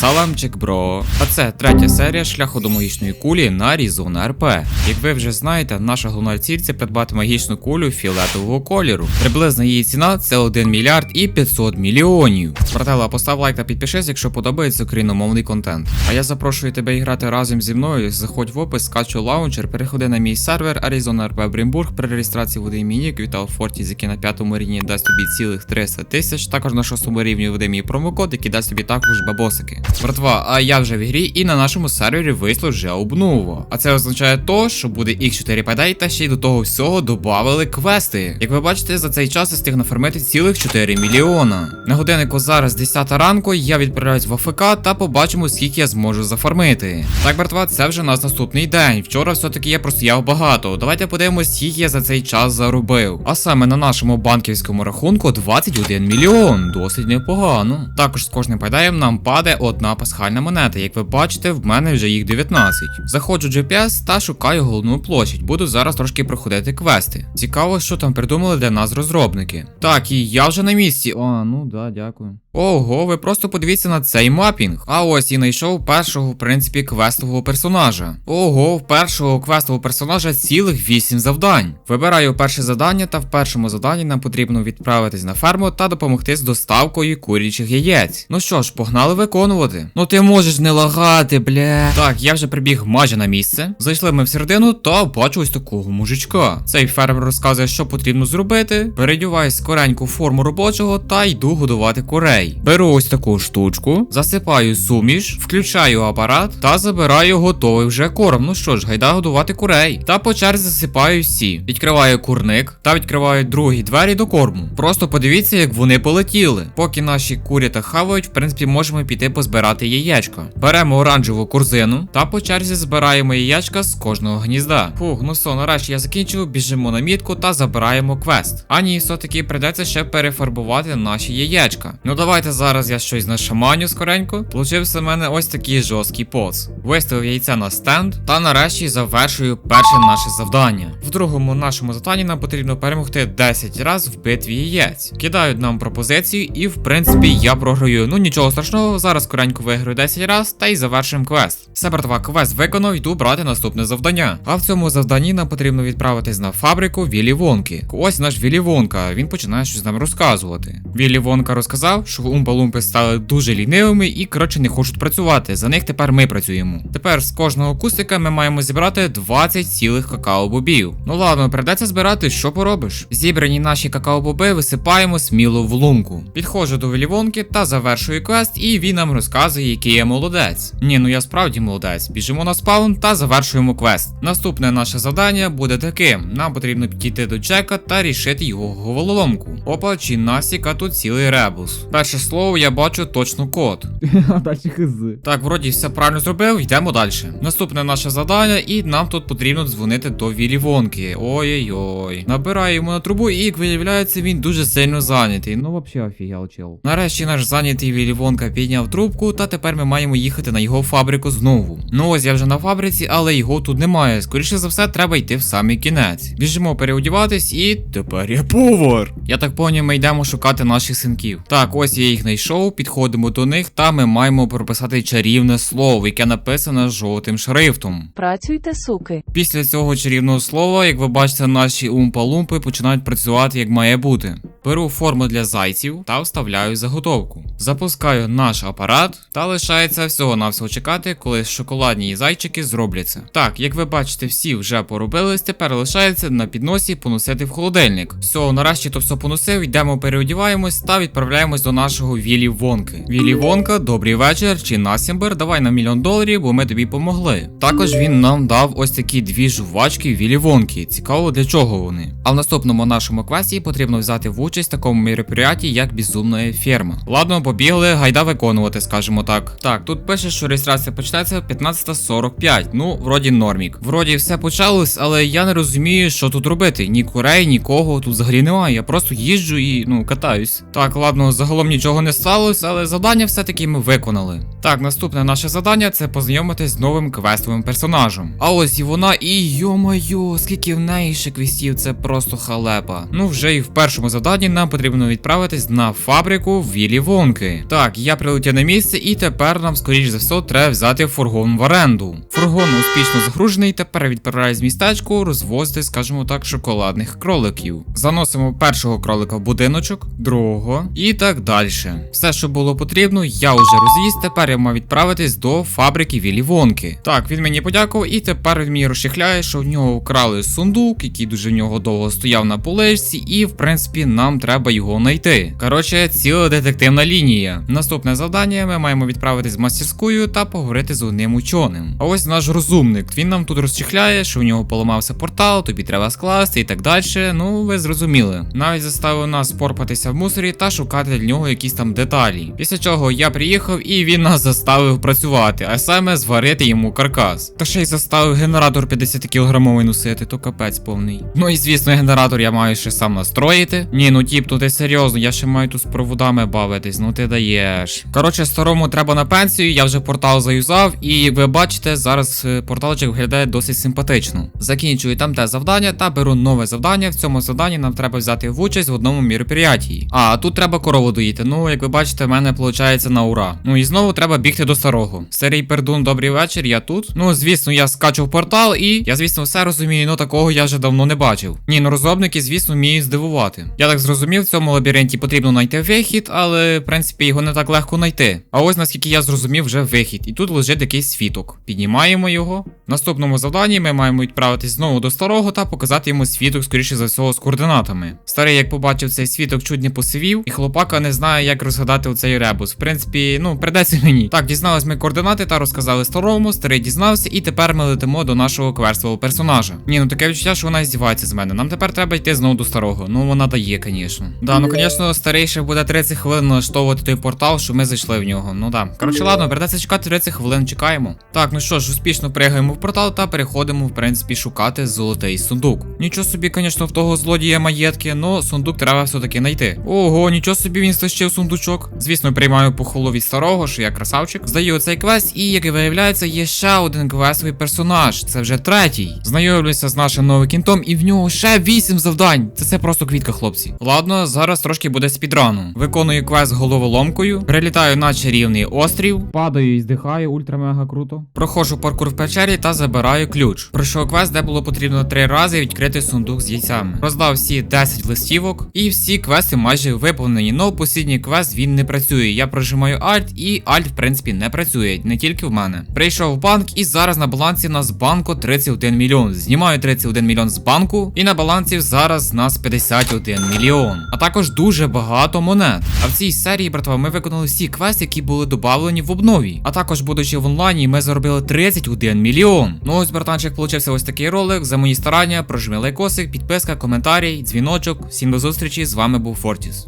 Саламчик, бро. А це третя серія шляху до магічної кулі на Різона РП. Як ви вже знаєте, наша головна ціль це придбати магічну кулю фіолетового кольору. Приблизна її ціна це 1 мільярд і 500 мільйонів. Братела, постав лайк та підпишись, якщо подобається україномовний контент. А я запрошую тебе грати разом зі мною. Заходь в опис, скачу лаунчер, переходи на мій сервер Arizona RP Брімбург. При реєстрації води мій Вітал Фортіс, який на п'ятому рівні дасть тобі цілих 300 тисяч. Також на шостому рівні введи мій промокод, який дасть тобі також бабосики. Братва, а я вже в грі і на нашому сервері вийшло вже обнова. А це означає то, що буде X4 Payday та ще й до того всього додавали квести. Як ви бачите, за цей час я встиг нафармити цілих 4 мільйона. На годиннику зараз 10 ранку, я відправляюсь в АФК та побачимо, скільки я зможу зафармити. Так, братва, це вже у нас наступний день. Вчора все-таки я простояв багато. Давайте подивимось, скільки я за цей час заробив. А саме на нашому банківському рахунку 21 мільйон. Досить непогано. Також з кожним пайдаєм нам падає одна пасхальна монета. Як ви бачите, в мене вже їх 19. Заходжу в GPS та шукаю головну площадь. Буду зараз трошки проходити квести. Цікаво, що там придумали для нас розробники. Так, і я вже на місці. А, ну да, дякую. Ого, ви просто подивіться на цей мапінг. А ось і знайшов першого, в принципі, квестового персонажа. Ого, в першого квестового персонажа цілих 8 завдань. Вибираю перше завдання, та в першому завданні нам потрібно відправитись на ферму та допомогти з доставкою курячих яєць. Ну що ж, погнали виконувати. Ну ти можеш не лагати, бля. Так, я вже прибіг майже на місце. Зайшли ми всередину та бачу ось такого мужичка. Цей фермер розказує, що потрібно зробити. Передіваю скореньку форму робочого та йду годувати курей. Беру ось таку штучку, засипаю суміш, включаю апарат та забираю готовий вже корм. Ну що ж, гайда годувати курей. Та по черзі засипаю всі. Відкриваю курник та відкриваю другі двері до корму. Просто подивіться, як вони полетіли. Поки наші курята хавають, в принципі, можемо піти позбирати яєчко. Беремо оранжеву корзину та по черзі збираємо яєчка з кожного гнізда. Фух, ну все, нарешті я закінчив, біжимо на мітку та забираємо квест. А ні, все-таки придеться ще перефарбувати наші яєчка. Ну давайте зараз я щось нашаманю скоренько. Получився в мене ось такий жорсткий поц. Виставив яйця на стенд та нарешті завершую перше наше завдання. В другому нашому завданні нам потрібно перемогти 10 разів в битві яєць. Кидають нам пропозицію, і в принципі я програю. Ну нічого страшного, зараз скоренько виграю 10 разів та й завершуємо квест. Все, братва, квест виконав, йду брати наступне завдання. А в цьому завданні нам потрібно відправитись на фабрику Вілі Вонки. Ось наш Вілі Вонка, він починає щось нам розказувати. Вілі Вонка розказав, що умпа-лумпи стали дуже лінивими і коротше не хочуть працювати. За них тепер ми працюємо. Тепер з кожного кустика ми маємо зібрати 20 цілих какао-бобів. Ну ладно, придеться збирати, що поробиш. Зібрані наші какао-боби висипаємо сміло в лунку. Підходжу до Вілівонки та завершую квест, і він нам розказує, який я молодець. Ні, ну я справді молодець. Біжимо на спаун та завершуємо квест. Наступне наше завдання буде таким: нам потрібно підійти до Джека та рішити його головоломку. Опа, чи насіка тут цілий ребус. Перше слово я бачу точно код. А далі хз. Так, вроді все правильно зробив, йдемо далі. Наступне наше завдання, і нам тут потрібно дзвонити до Вілі Вонки. Ой-ой-ой. Набираємо на трубу, і як виявляється, він дуже сильно зайнятий. Ну, вообще офігел, чел. Нарешті наш зайнятий Вілі Вонка підняв трубку, та тепер ми маємо їхати на його фабрику знову. Ну ось я вже на фабриці, але його тут немає. Скоріше за все, треба йти в самий кінець. Біжимо переодіватись, і тепер я повар. Я так поняв, ми йдемо шукати наших синків. Так, ось я їх знайшов, підходимо до них, та ми маємо прописати чарівне слово, яке написане жовтим шрифтом. Працюйте, суки. Після цього чарівного слова, як ви бачите, наші умпа-лумпи починають працювати як має бути. Беру форму для зайців та вставляю заготовку. Запускаю наш апарат та лишається всього навсього чекати, коли шоколадні зайчики зробляться. Так, як ви бачите, всі вже поробились, тепер лишається на підносі поносити в холодильник. Все, нарешті то все поносив, йдемо переодіваємось та відправляємось до нашого Вілі Вонки. Вілі Вонка, добрий вечір, чи Насімбер, давай на мільйон доларів, бо ми тобі помогли. Також він нам дав ось такі дві жувачки Вілі Вонки. Цікаво для чого вони. А в наступному нашому квесті потрібно взяти в участь в такому мероприятті, як безумна ферма. Ладно, побігли, гайда виконувати, скажімо так. Так, тут пише, що реєстрація почнеться 15.45. Ну, вроді нормік. Вроді все почалось, але я не розумію, що тут робити. Ні курей, нікого тут взагалі немає. Я просто їжджу і ну катаюсь. Так, ладно, загалом нічого. Нічого не сталося, але завдання все-таки ми виконали. Так, наступне наше завдання це познайомитись з новим квестовим персонажем. А ось і вона, і йо-майо, скільки в неї ще квестів, це просто халепа. Ну, вже і в першому завданні нам потрібно відправитись на фабрику Вілі Вонки. Так, я прилетів на місце, і тепер нам, скоріш за все, треба взяти фургон в оренду. Фургон успішно загружений, тепер відправляю з містечку розвозити, скажімо так, шоколадних кроликів. Заносимо першого кролика в будиночок, другого і так далі. Все, що було потрібно, я вже розвіз. Тепер я мав відправитись до фабрики Вілі Вонки. Так, він мені подякував, і тепер він мені розчехляє, що в нього вкрали сундук, який дуже в нього довго стояв на поличці, і в принципі нам треба його знайти. Коротше, ціла детективна лінія. Наступне завдання ми маємо відправитись в мастерськую та поговорити з одним ученим. А ось наш розумник. Він нам тут розчехляє, що в нього поламався портал, тобі треба скласти і так далі. Ну, ви зрозуміли. Навіть заставив нас порпатися в мусорі та шукати для нього якісь там деталі. Після чого я приїхав і він нас заставив працювати, а саме зварити йому каркас. Та ще й заставив генератор 50 кілограмовий носити, то капець повний. Ну і звісно, генератор я маю ще сам настроїти. Ні, ну тіп, ну серйозно, я ще маю тут з проводами бавитись, ну ти даєш. Коротше, старому треба на пенсію, я вже портал заюзав, і ви бачите, зараз е, порталчик виглядає досить симпатично. Закінчую там те завдання та беру нове завдання. В цьому завданні нам треба взяти в участь в одному мероприятії. А тут треба корову доїти. Ну, як ви бачите, в мене виходить на ура. Ну і знову треба бігти до старого. Старий пердун, добрий вечір, я тут. Ну, звісно, я скачу в портал, і я, звісно, все розумію, ну такого я вже давно не бачив. Ні, ну розробники, звісно, вміють здивувати. Я так зрозумів, в цьому лабіринті потрібно знайти вихід, але в принципі його не так легко знайти. А ось наскільки я зрозумів, вже вихід. І тут лежить якийсь світок. Піднімаємо його. В наступному завданні ми маємо відправитись знову до старого та показати йому світок, скоріше за всього, з координатами. Старий, як побачив цей світок, чуть не посивів, і хлопака не знає, як розгадати оцей ребус. В принципі, ну, придеться мені. Так, дізнались ми координати та розказали старому, старий дізнався, і тепер ми летимо до нашого квестового персонажа. Ні, ну таке відчуття, що вона здівається з мене. Нам тепер треба йти знову до старого. Ну вона дає, звісно. Да, ну звісно, старий буде 30 хвилин налаштовувати той портал, що ми зайшли в нього. Ну да. Коротше, ладно, придеться чекати 30 хвилин, чекаємо. Так, ну що ж, успішно пригаємо в портал та переходимо, в принципі, шукати золотий сундук. Нічого собі, звісно, в того злодія маєтки, но сундук треба все-таки знайти. Ого, нічого собі він стащив сундучок. Звісно, приймаю похвалу від старого, що я красавчик. Здаю цей квест, і як і виявляється, є ще один квестовий персонаж. Це вже третій. Знайомлюся з нашим новим кінтом, і в нього ще вісім завдань. Це це просто квітка, хлопці. Ладно, зараз трошки буде спідрану. Виконую квест головоломкою, прилітаю на чарівний острів, Падаю і здихаю, ультра мега круто. Проходжу паркур в печері та забираю ключ. Пройшов квест, де було потрібно три рази відкрити сундук з яйцями. Роздав всі 10 листівок, і всі квести майже виповнені. Но послідній квест він не працює. Я прожимаю Alt, і Alt, в принципі, не працює, не тільки в мене. Прийшов в банк, і зараз на балансі у нас банку 31 мільйон. Знімаю 31 мільйон з банку, і на балансі зараз нас 51 мільйон. А також дуже багато монет. А в цій серії, братва, ми виконали всі квести, які були додавлені в обнові. А також, будучи в онлайні, ми заробили 31 мільйон. Ну ось, братанчик, получився ось такий ролик. За мої старання, прожми лайкосик, підписка, коментарій, дзвіночок. Всім до зустрічі. З вами був Фортіс.